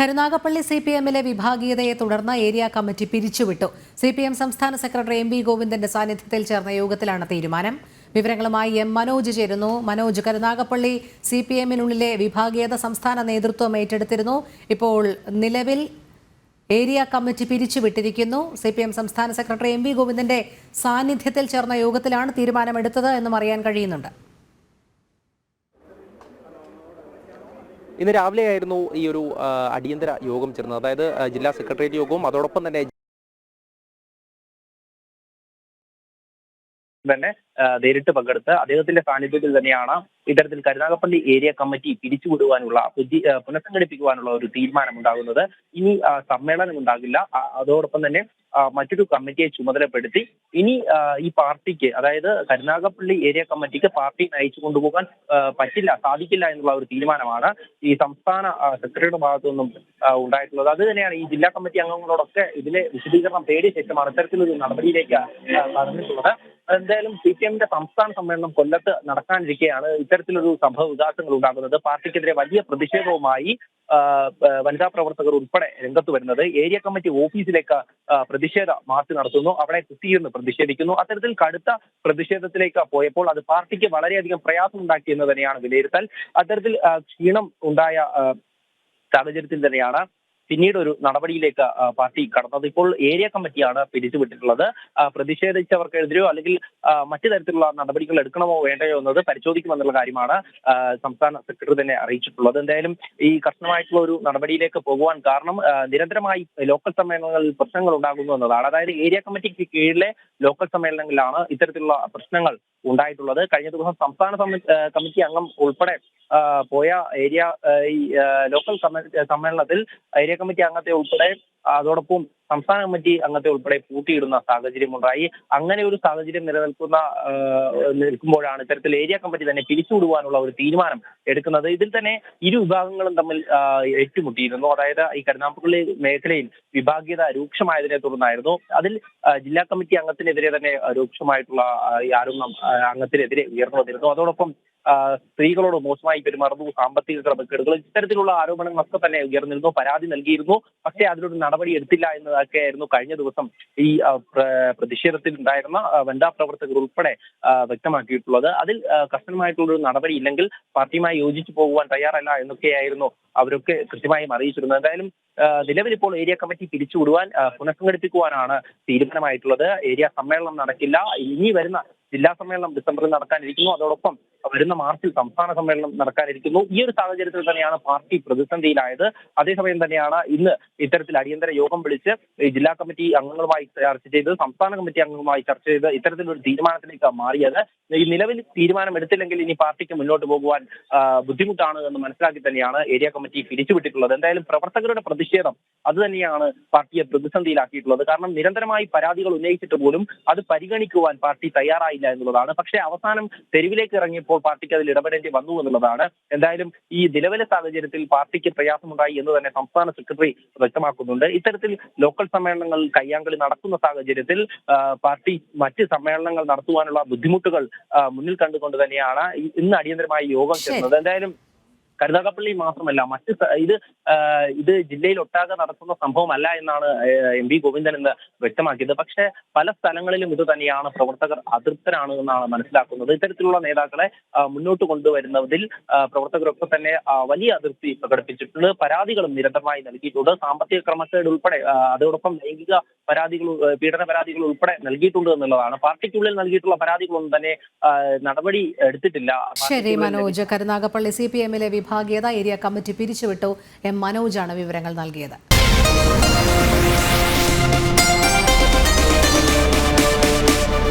Karunagappally C P എമ്മിലെ വിഭാഗീയതയെ തുടർന്ന് ഏരിയ കമ്മിറ്റി പിരിച്ചുവിട്ടു. സി പി എം സംസ്ഥാന സെക്രട്ടറി എം വി ഗോവിന്ദന്റെ സാന്നിധ്യത്തിൽ ചേർന്ന യോഗത്തിലാണ് തീരുമാനം. വിവരങ്ങളുമായി എം മനോജ് ചേരുന്നു. മനോജ് കരുനാഗപ്പള്ളി സി പി എമ്മിനുള്ളിലെ വിഭാഗീയത സംസ്ഥാന നേതൃത്വം ഏറ്റെടുത്തിരുന്നു. ഇപ്പോൾ നിലവിൽ ഏരിയ കമ്മിറ്റി പിരിച്ചുവിട്ടിരിക്കുന്നു. സി പി എം സംസ്ഥാന സെക്രട്ടറി എം വി ഗോവിന്ദന്റെ സാന്നിധ്യത്തിൽ ചേർന്ന യോഗത്തിലാണ് തീരുമാനമെടുത്തത് എന്നും അറിയാൻ കഴിയുന്നുണ്ട്. ഇന്ന് രാവിലെയായിരുന്നു ഈ ഒരു അടിയന്തര യോഗം ചേർന്നത്. അതായത് ജില്ലാ സെക്രട്ടേറിയറ്റ് യോഗവും അതോടൊപ്പം തന്നെ തന്നെ നേരിട്ട് പങ്കെടുത്ത് അദ്ദേഹത്തിന്റെ സാന്നിധ്യത്തിൽ തന്നെയാണ് ഇത്തരത്തിൽ കരുനാഗപ്പള്ളി ഏരിയ കമ്മിറ്റി പിരിച്ചുവിടുവാനുള്ള പുനഃസംഘടിപ്പിക്കുവാനുള്ള ഒരു തീരുമാനം ഉണ്ടാകുന്നത് ഇനി സമ്മേളനം ഉണ്ടാകില്ല. അതോടൊപ്പം തന്നെ മറ്റൊരു കമ്മിറ്റിയെ ചുമതലപ്പെടുത്തി ഇനി ഈ പാർട്ടിക്ക് അതായത് കരുനാഗപ്പള്ളി ഏരിയ കമ്മിറ്റിക്ക് പാർട്ടി നയിച്ചു കൊണ്ടുപോകാൻ പറ്റില്ല സാധിക്കില്ല എന്നുള്ള ഒരു തീരുമാനമാണ് ഈ സംസ്ഥാന സെക്രട്ടറിയുടെ ഭാഗത്തു നിന്നും ഉണ്ടായിട്ടുള്ളത്. അത് തന്നെയാണ് ഈ ജില്ലാ കമ്മിറ്റി അംഗങ്ങളോടൊക്കെ ഇതിലെ വിശദീകരണം തേടിയ ശേഷമാണ് ഇത്തരത്തിലൊരു നടപടിയിലേക്ക് ആ, കടന്നിട്ടുള്ളത് എന്തായാലും സി പി എമ്മിന്റെ സംസ്ഥാന സമ്മേളനം കൊല്ലത്ത് നടക്കാനിരിക്കെയാണ് ഇത്തരത്തിലൊരു സംഭവ വികാസങ്ങൾ ഉണ്ടാകുന്നത്. പാർട്ടിക്കെതിരെ വലിയ പ്രതിഷേധവുമായി വനിതാ പ്രവർത്തകർ ഉൾപ്പെടെ രംഗത്ത് വരുന്നത്. ഏരിയ കമ്മിറ്റി ഓഫീസിലേക്ക് പ്രതിഷേധ മാർച്ച് നടത്തുന്നു. അവിടെ കുത്തിയിരുന്ന് പ്രതിഷേധിക്കുന്നു. അത്തരത്തിൽ കടുത്ത പ്രതിഷേധത്തിലേക്ക് പോയപ്പോൾ അത് പാർട്ടിക്ക് വളരെയധികം പ്രയാസം ഉണ്ടാക്കി എന്ന് തന്നെയാണ് വിലയിരുത്തൽ. അത്തരത്തിൽ ക്ഷീണം ഉണ്ടായ സാഹചര്യത്തിൽ തന്നെയാണ് പിന്നീട് ഒരു നടപടിയിലേക്ക് പാർട്ടി കടന്നത്. ഇപ്പോൾ ഏരിയ കമ്മിറ്റിയാണ് പിരിച്ചുവിട്ടിട്ടുള്ളത്. പ്രതിഷേധിച്ചവർക്കെതിരെയോ അല്ലെങ്കിൽ മറ്റു തരത്തിലുള്ള നടപടികൾ എടുക്കണമോ വേണ്ടയോ എന്നത് പരിശോധിക്കുമെന്നുള്ള കാര്യമാണ് സംസ്ഥാന സെക്രട്ടറി തന്നെ അറിയിച്ചിട്ടുള്ളത്. എന്തായാലും ഈ കർശനമായിട്ടുള്ള ഒരു നടപടിയിലേക്ക് പോകുവാൻ കാരണം നിരന്തരമായി ലോക്കൽ സമ്മേളനങ്ങളിൽ പ്രശ്നങ്ങൾ ഉണ്ടാകുന്നു എന്നതാണ്. അതായത് ഏരിയ കമ്മിറ്റിക്ക് കീഴിലെ ലോക്കൽ സമ്മേളനങ്ങളിലാണ് ഇത്തരത്തിലുള്ള പ്രശ്നങ്ങൾ ഉണ്ടായിട്ടുള്ളത്. കഴിഞ്ഞ ദിവസം സംസ്ഥാന കമ്മിറ്റി അംഗം ഉൾപ്പെടെ പോയ ഏരിയ ഈ ലോക്കൽ സമ്മേ- സമ്മേളനത്തിൽ ഏരിയ കമ്മിറ്റി അംഗത്തെ ഉൾപ്പെടെ അതോടൊപ്പം സംസ്ഥാന കമ്മിറ്റി അംഗത്തെ ഉൾപ്പെടെ പൂട്ടിയിടുന്ന സാഹചര്യം ഉണ്ടായി. അങ്ങനെ ഒരു സാഹചര്യം നിലനിൽക്കുന്ന നിൽക്കുമ്പോഴാണ് ഇത്തരത്തിൽ ഏരിയ കമ്മിറ്റി തന്നെ പിരിച്ചുവിടുവാനുള്ള ഒരു തീരുമാനം എടുക്കുന്നത്. ഇതിൽ തന്നെ ഇരു വിഭാഗങ്ങളും തമ്മിൽ ഏറ്റുമുട്ടിയിരുന്നു. അതായത് ഈ കരുനാഗപ്പള്ളി മേഖലയിൽ വിഭാഗീയത രൂക്ഷമായതിനെ തുടർന്നായിരുന്നു. അതിൽ ജില്ലാ കമ്മിറ്റി അംഗത്തിനെതിരെ തന്നെ രൂക്ഷമായിട്ടുള്ള ഈ ആരോപണം അംഗത്തിനെതിരെ ഉയർന്നു വന്നിരുന്നു അതോടൊപ്പം സ്ത്രീകളോട് മോശമായി പെരുമാറുന്നു സാമ്പത്തിക ക്രമക്കേടുകൾ ഇത്തരത്തിലുള്ള ആരോപണങ്ങളൊക്കെ തന്നെ ഉയർന്നിരുന്നു പരാതി നൽകിയിരുന്നു. പക്ഷേ അതിലൊരു നടപടി എടുത്തില്ല എന്നതൊക്കെയായിരുന്നു കഴിഞ്ഞ ദിവസം ഈ പ്രതിഷേധത്തിൽ ഉണ്ടായിരുന്ന വനിതാ പ്രവർത്തകർ ഉൾപ്പെടെ വ്യക്തമാക്കിയിട്ടുള്ളത്. അതിൽ കർശനമായിട്ടുള്ള ഒരു നടപടി ഇല്ലെങ്കിൽ പാർട്ടിയുമായി യോജിച്ചു പോകുവാൻ തയ്യാറല്ല എന്നൊക്കെയായിരുന്നു അവരൊക്കെ കൃത്യമായും അറിയിച്ചിരുന്നത്. എന്തായാലും നിലവിൽ ഇപ്പോൾ ഏരിയ കമ്മിറ്റി പിരിച്ചുവിടുവാൻ പുനഃസംഘടിപ്പിക്കുവാനാണ് തീരുമാനമായിട്ടുള്ളത്. ഏരിയ സമ്മേളനം നടക്കില്ല. ഇനി വരുന്ന ജില്ലാ സമ്മേളനം ഡിസംബറിൽ നടക്കാനിരിക്കുന്നു. അതോടൊപ്പം വരുന്ന മാർച്ചിൽ സംസ്ഥാന സമ്മേളനം നടക്കാനിരിക്കുന്നു. ഈ ഒരു സാഹചര്യത്തിൽ തന്നെയാണ് പാർട്ടി പ്രതിസന്ധിയിലായത്. അതേസമയം തന്നെയാണ് ഇന്ന് ഇത്തരത്തിൽ അടിയന്തര യോഗം വിളിച്ച് ജില്ലാ കമ്മിറ്റി അംഗങ്ങളുമായി ചർച്ച ചെയ്ത് സംസ്ഥാന കമ്മിറ്റി അംഗങ്ങളുമായി ചർച്ച ചെയ്ത് ഇത്തരത്തിലൊരു തീരുമാനത്തിലേക്ക് മാറിയത്. ഈ നിലവിൽ തീരുമാനം എടുത്തില്ലെങ്കിൽ ഇനി പാർട്ടിക്ക് മുന്നോട്ട് പോകുവാൻ ബുദ്ധിമുട്ടാണ് എന്ന് മനസ്സിലാക്കി തന്നെയാണ് ഏരിയ കമ്മിറ്റി പിരിച്ചുവിട്ടിട്ടുള്ളത്. എന്തായാലും പ്രവർത്തകരുടെ പ്രതിഷേധം അത് തന്നെയാണ് പാർട്ടിയെ പ്രതിസന്ധിയിലാക്കിയിട്ടുള്ളത്. കാരണം നിരന്തരമായി പരാതികൾ ഉന്നയിച്ചിട്ട് പോലും അത് പരിഗണിക്കുവാൻ പാർട്ടി തയ്യാറായില്ല എന്നുള്ളതാണ്. പക്ഷേ അവസാനം തെരുവിലേക്ക് ഇറങ്ങിയപ്പോൾ പാർട്ടിക്ക് അതിൽ ഇടപെടേണ്ടി വന്നു എന്നുള്ളതാണ്. എന്തായാലും ഈ നിലവിലെ സാഹചര്യത്തിൽ പാർട്ടിക്ക് പ്രയാസമുണ്ടായി എന്ന് തന്നെ സംസ്ഥാന സെക്രട്ടറി വ്യക്തമാക്കുന്നുണ്ട്. ഇത്തരത്തിൽ ലോക്കൽ സമ്മേളനങ്ങൾ കയ്യാങ്കളി നടക്കുന്ന സാഹചര്യത്തിൽ പാർട്ടി മറ്റ് സമ്മേളനങ്ങൾ നടത്തുവാനുള്ള ബുദ്ധിമുട്ടുകൾ മുന്നിൽ കണ്ടുകൊണ്ട് തന്നെയാണ് ഇന്ന് അടിയന്തരമായി യോഗം. ചേർന്നത്. എന്തായാലും കരുനാഗപ്പള്ളി മാത്രമല്ല മറ്റ് ഇത് ഇത് ജില്ലയിൽ ഒട്ടാകെ നടക്കുന്ന സംഭവമല്ല എന്നാണ് എം വി ഗോവിന്ദൻ എന്ന് വ്യക്തമാക്കിയത്. പക്ഷേ പല സ്ഥലങ്ങളിലും ഇത് തന്നെയാണ് പ്രവർത്തകർ അതൃപ്തരാണ് എന്നാണ് മനസ്സിലാക്കുന്നത്. ഇത്തരത്തിലുള്ള നേതാക്കളെ മുന്നോട്ട് കൊണ്ടുവരുന്നതിൽ പ്രവർത്തകരൊക്കെ തന്നെ വലിയ അതൃപ്തി പ്രകടിപ്പിച്ചിട്ടുണ്ട്. പരാതികളും നിരന്തരമായി നൽകിയിട്ടുണ്ട്. സാമ്പത്തിക ക്രമക്കേട് ഉൾപ്പെടെ അതോടൊപ്പം ലൈംഗിക പരാതികൾ പീഡന പരാതികൾ ഉൾപ്പെടെ നൽകിയിട്ടുണ്ട് എന്നുള്ളതാണ്. പാർട്ടിക്കുള്ളിൽ നൽകിയിട്ടുള്ള പരാതികളൊന്നും തന്നെ നടപടി എടുത്തിട്ടില്ല. ശരി മനോജ്. കരുനാഗപ്പള്ളി സി പി എമ്മിലെ വിഭാഗീയത ഏരിയ കമ്മിറ്റി പിരിച്ചുവിട്ടു എം മനോജാണ് വിവരങ്ങൾ നൽകിയത്.